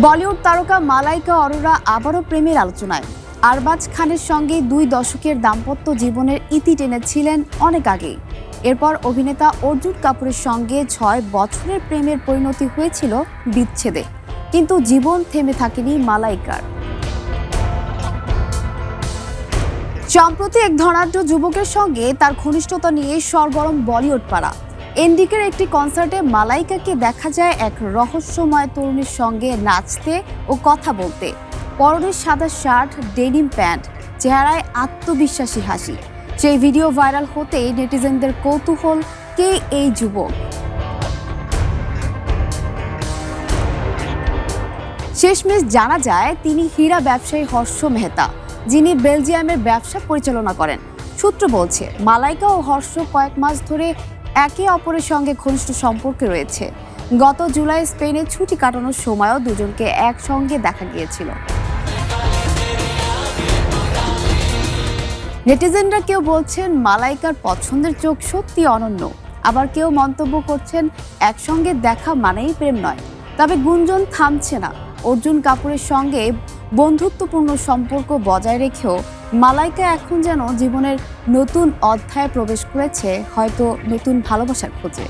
বলিউড তারকা মালাইকা অরোরা আবারও প্রেমের আলোচনায়। আরবাজ খানের সঙ্গে দুই দশকের দাম্পত্য জীবনের ইতি টেনেছিলেন অনেক আগেই। এরপর অভিনেতা অর্জুন কাপুরের সঙ্গে ছয় বছরের প্রেমের পরিণতি হয়েছিল বিচ্ছেদে। কিন্তু জীবন থেমে থাকেনি মালাইকার। সম্প্রতি এক ধনাঢ্য যুবকের সঙ্গে তার ঘনিষ্ঠতা নিয়ে সরগরম বলিউড পাড়া। এনডিকের একটি কনসার্টে মালাইকাকে দেখা যায় এক রহস্যময় তরুণীর সঙ্গে নাচতে ও কথা বলতে। পরনে সাদা শার্ট, ডেনিম প্যান্ট, চেহারায় আত্মবিশ্বাসী হাসি। সেই ভিডিও ভাইরাল হতেই নেটিজেনদের কৌতূহল, কে এই যুবক? শেষমেশ জানা যায়, তিনি হীরা ব্যবসায়ী হর্ষ মেহতা, যিনি বেলজিয়ামের ব্যবসা পরিচালনা করেন। সূত্র বলছে, মালাইকা ও হর্ষ কয়েক মাস ধরে একে অপরের সঙ্গে ঘনিষ্ঠ সম্পর্কে রয়েছে। গত জুলাই স্পেনে ছুটি কাটানোর সময়ও দুজনকে একসঙ্গে দেখা গিয়েছিল। নেটিজেনরা কেউ বলছেন, মালাইকার পছন্দের চোখ সত্যি অনন্য। আবার কেউ মন্তব্য করছেন, একসঙ্গে দেখা মানেই প্রেম নয়। তবে গুঞ্জন থামছে না। অর্জুন কাপুরের সঙ্গে বন্ধুত্বপূর্ণ সম্পর্ক বজায় রেখেও মালাইকা এখন যেন জীবনের নতুন অধ্যায়ে প্রবেশ করেছে হয়তো নতুন ভালোবাসার খোঁজে।